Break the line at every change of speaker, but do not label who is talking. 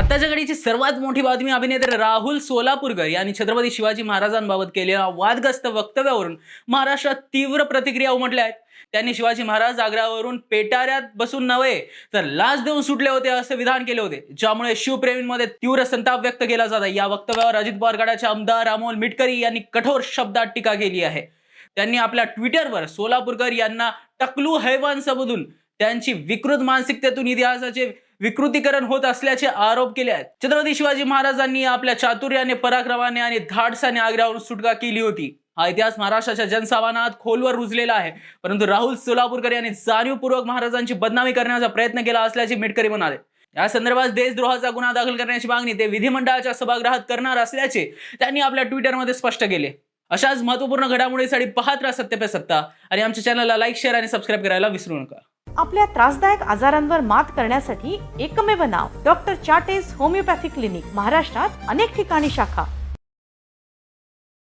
आताच्या घडीची सर्वात मोठी बातमी अभिनेते राहुल सोलापूरकर यांनी छत्रपती शिवाजी महाराजांबाबत केलेल्या वादग्रस्त वक्तव्यावरून महाराष्ट्रात तीव्र प्रतिक्रिया उमटल्या आहेत त्यांनी शिवाजी महाराज आग्र्यावरून पेटाऱ्यात बसून नव्हे तर लाच देऊन सुटले होते असे विधान केले होते ज्यामुळे शिवप्रेमींमध्ये तीव्र संताप व्यक्त केला जात आहे. या वक्तव्यावर अजित पवारगडाचे आमदार अमोल मिटकरी यांनी कठोर शब्दात टीका केली आहे. त्यांनी आपल्या ट्विटरवर सोलापूरकर यांना टकलू हैवान संबोधून त्यांची विकृत मानसिकतेतून इतिहासाचे विकृतीकरण होत असल्याचे आरोप केले आहेत. छत्रपती शिवाजी महाराजांनी आपल्या चातुर्याने पराक्रमाने आणि धाडसाने आग्र्यावरून सुटका केली होती. हा इतिहास महाराष्ट्राच्या जनसामान्यात खोलवर रुजलेला आहे. परंतु राहुल सोलापूरकर यांनी जाणीवपूर्वक महाराजांची बदनामी करण्याचा प्रयत्न केला असल्याचे मेटकरी म्हणाले. या संदर्भात देशद्रोहाचा गुन्हा दाखल करण्याची मागणी ते विधिमंडळाच्या सभागृहात करणार असल्याचे त्यांनी आपल्या ट्विटरमध्ये स्पष्ट केले. अशाच महत्त्वपूर्ण घडामोडीसाठी पाहत राहा सत्य पे सत्ता आणि आमच्या चॅनलला लाईक शेअर आणि सबस्क्राईब करायला विसरू नका.
आपल्या त्रासदायक आजारांवर मात करण्यासाठी एकमेव नाव डॉक्टर चाटेज होमिओपॅथी क्लिनिक महाराष्ट्रात अनेक ठिकाणी शाखा.